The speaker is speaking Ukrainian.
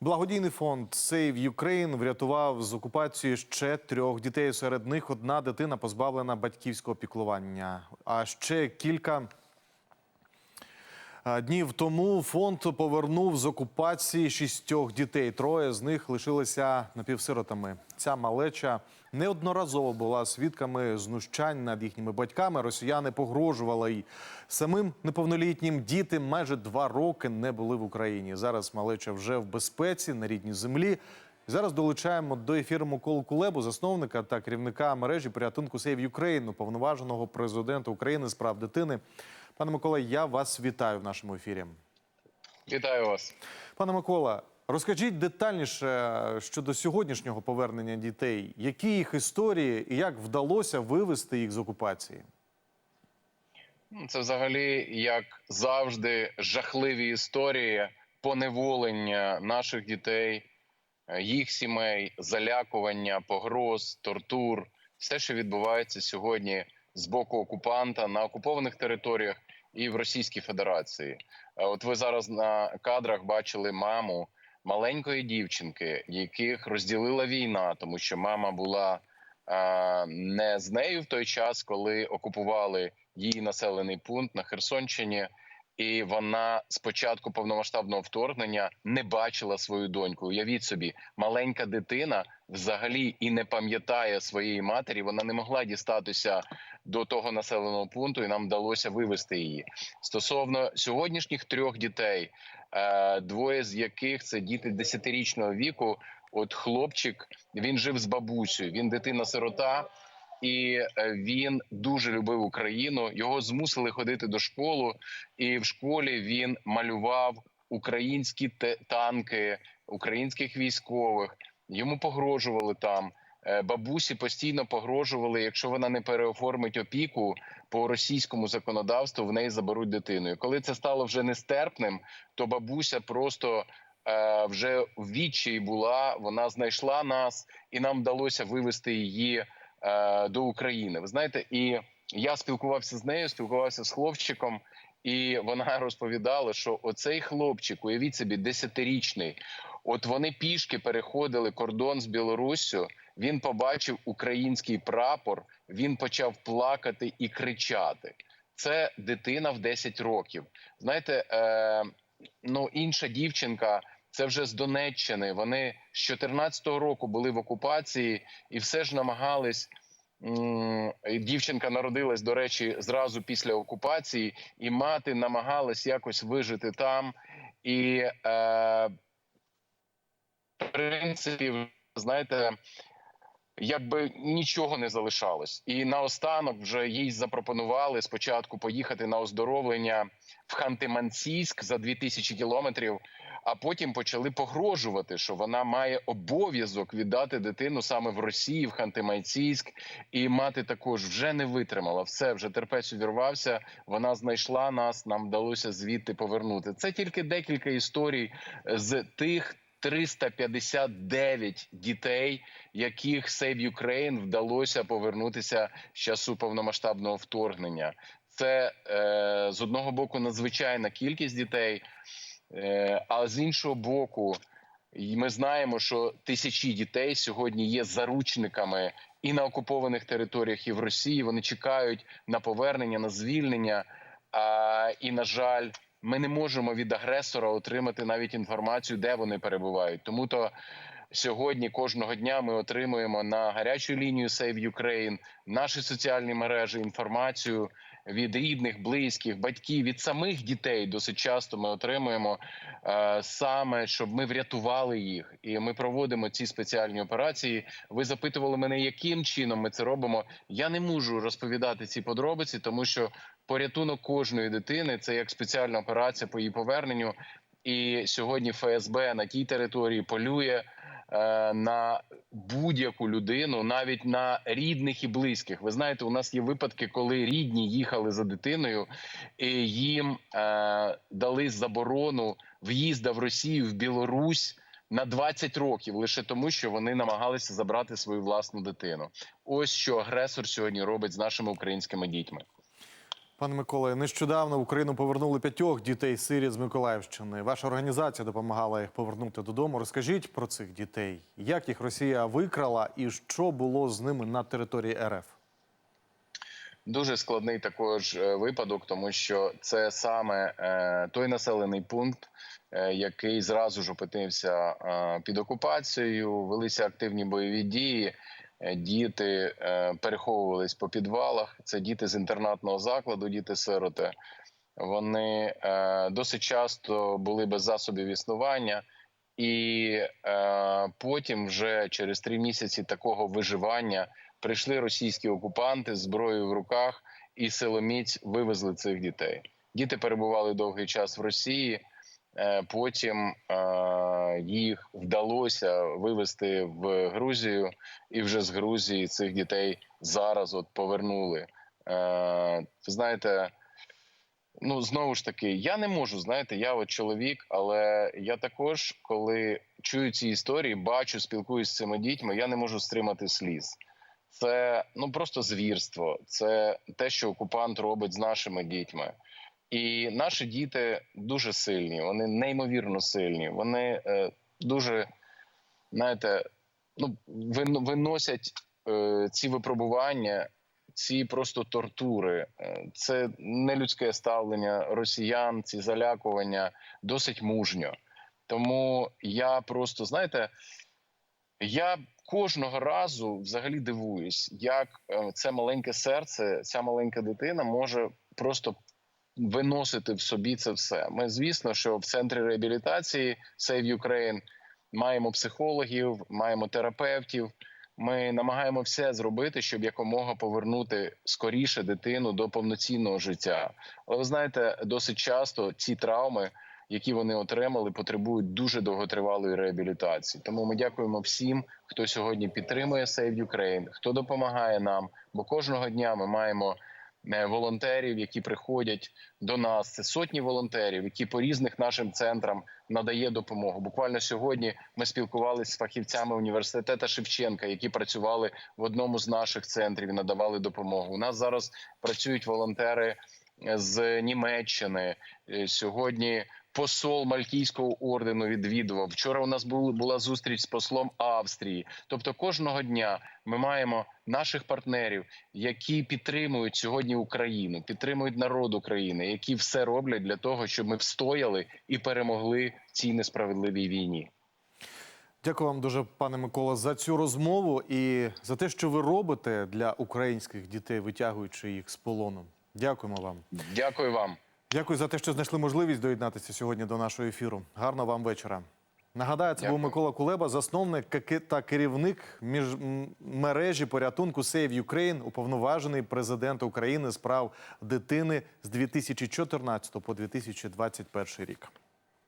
Благодійний фонд Save Ukraine врятував з окупації ще трьох дітей. Серед них одна дитина позбавлена батьківського піклування. А ще кілька днів тому фонд повернув з окупації шістьох дітей. Троє з них лишилися напівсиротами. Ця малеча неодноразово була свідками знущань над їхніми батьками. Росіяни погрожували й самим неповнолітнім діти майже два роки не були в Україні. Зараз малеча вже в безпеці на рідній землі. Зараз долучаємо до ефіру Миколу Кулебу, засновника та керівника мережі порятунку Save Ukraine, уповноваженого президента України з прав дитини. Пане Микола, я вас вітаю в нашому ефірі. Вітаю вас. Пане Микола, розкажіть детальніше щодо сьогоднішнього повернення дітей. Які їх історії і як вдалося вивести їх з окупації? Ну, Це взагалі, як завжди, жахливі історії поневолення наших дітей, е, їх сімей, залякування, погроз, тортур, все, що відбувається сьогодні з боку окупанта на окупованих територіях і в Російській Федерації. Е, От ви зараз на кадрах бачили маму маленької дівчинки, яких розділила війна, тому що мама була а, не з нею в той час, коли окупували її населений пункт на Херсонщині, і вона з початку повномасштабного вторгнення не бачила свою доньку. Уявіть собі, маленька дитина взагалі і не пам'ятає своєї матері. Вона не могла дістатися до того населеного пункту, і нам вдалося вивести її. Стосовно сьогоднішніх трьох дітей, е, двоє з яких це діти 10-річного віку. От хлопчик він жив з бабусею. Він дитина-сирота і е, він дуже любив Україну. Його змусили ходити до школи, і в школі він малював українські танки, українських військових. Йому погрожували там. Е, Бабусі постійно погрожували, якщо вона не переоформить опіку по російському законодавству, в неї заберуть дитину. І коли це стало вже нестерпним, то бабуся просто е, вже в відчаї була. Вона знайшла нас, і нам вдалося вивести її до України. Ви знаєте, і я спілкувався з нею, спілкувався з хлопчиком, і вона розповідала, що оцей хлопчик, уявіть собі, десятирічний, от вони пішки переходили кордон з Білоруссю. Він побачив український прапор, він почав плакати і кричати. Це дитина в 10 років. Знаєте, е, ну інша дівчинка. Це вже з Донеччини. Вони з 14-го року були в окупації і все ж намагались. Дівчинка народилась, до речі, зразу після окупації, і мати намагалась якось вижити там. І, е, в принципі, знаєте, якби нічого не залишалось. І наостанок вже їй запропонували спочатку поїхати на оздоровлення в Ханти-Мансійськ за 2000 кілометрів, а потім почали погрожувати, що вона має обов'язок віддати дитину саме в Росії, в Ханти-Мансійськ. І мати також вже не витримала. Все вже терпець увірвався. Вона знайшла нас. Нам вдалося звідти повернути. Це тільки декілька історій з тих. 359 дітей, яких Save Ukraine вдалося повернутися з часу повномасштабного вторгнення. Це е, з одного боку надзвичайна кількість дітей, е, а з іншого боку, ми знаємо, що тисячі дітей сьогодні є заручниками і на окупованих територіях, і в Росії. Вони чекають на повернення, на звільнення. І на жаль, ми не можемо від агресора отримати навіть інформацію, де вони перебувають. Тому то сьогодні кожного дня ми отримуємо на гарячу лінію Save Ukraine, наші соціальні мережі інформацію від рідних, близьких, батьків, від самих дітей. Досить часто ми отримуємо е, саме, щоб ми врятували їх, і ми проводимо ці спеціальні операції. Ви запитували мене, яким чином ми це робимо. Я не можу розповідати ці подробиці, тому що порятунок кожної дитини це як спеціальна операція по її поверненню. І сьогодні ФСБ на тій території полює на будь-яку людину, навіть на рідних і близьких. Ви знаєте, у нас є випадки, коли рідні їхали за дитиною, і їм е, дали заборону в'їзда в Росію в Білорусь. На 20 років лише тому, що вони намагалися забрати свою власну дитину. Ось що агресор сьогодні робить з нашими українськими дітьми. Пане Миколе, нещодавно в Україну повернули п'ятьох дітей сиріт з Миколаївщини. Ваша організація допомагала їх повернути додому. Розкажіть про цих дітей, як їх Росія викрала і що було з ними на території РФ? Дуже складний також е, випадок, тому що це саме е, той населений пункт, е, який зразу ж опинився під окупацією. Велися активні бойові дії. Е, Діти е, переховувались по підвалах. Це діти з інтернатного закладу, діти-сироти. Вони е, досить часто були без засобів існування, і потім, вже через три місяці такого виживання, прийшли російські окупанти з зброєю в руках і силоміць вивезли цих дітей. Діти перебували довгий час в Росії. Е, Потім е, їх вдалося вивезти в Грузію, і вже з Грузії цих дітей зараз от повернули. Е, Ви знаєте, ну знову ж таки, я не можу знаєте, я от чоловік, але я також, коли чую ці історії, бачу, спілкуюсь з цими дітьми, я не можу стримати сліз. Це ну просто звірство, це те, що окупант робить з нашими дітьми. І наші діти дуже сильні, вони неймовірно сильні. Вони е, дуже, знаєте, ну виносять е, ці випробування, ці просто тортури. Е, Це нелюдське ставлення росіян, ці залякування досить мужньо. Тому я просто знаєте, я кожного разу взагалі дивуюсь, як е, це маленьке серце, ця маленька дитина може просто виносити в собі це все. Ми, звісно, що в центрі реабілітації Save Ukraine маємо психологів, маємо терапевтів. Ми намагаємо все зробити, щоб якомога повернути скоріше дитину до повноцінного життя. Але ви знаєте, досить часто ці травми, які вони отримали, потребують дуже довготривалої реабілітації. Тому ми дякуємо всім, хто сьогодні підтримує Save Ukraine, хто допомагає нам. Бо кожного дня ми маємо волонтерів, які приходять до нас. Це сотні волонтерів, які по різних нашим центрам надає допомогу. Буквально сьогодні ми спілкувалися з фахівцями університету Шевченка, які працювали в одному з наших центрів і надавали допомогу. У нас зараз працюють волонтери е, з Німеччини. Е, Сьогодні посол Мальтійського ордену відвідував. Вчора у нас був, була зустріч з послом Австрії. Тобто, кожного дня ми маємо наших партнерів, які підтримують сьогодні Україну, підтримують народ України, які все роблять для того, щоб ми встояли і перемогли в цій несправедливій війні. Дякую вам дуже, пане Микола, за цю розмову і за те, що ви робите для українських дітей, витягуючи їх з полону. Дякуємо вам. Дякую вам. Дякую за те, що знайшли можливість доєднатися сьогодні до нашого ефіру. Гарного вам вечора. Нагадаю, це був Микола Кулеба, засновник та керівник між мережі порятунку Save Ukraine, уповноважений президент України з прав дитини з 2014 по 2021 рік.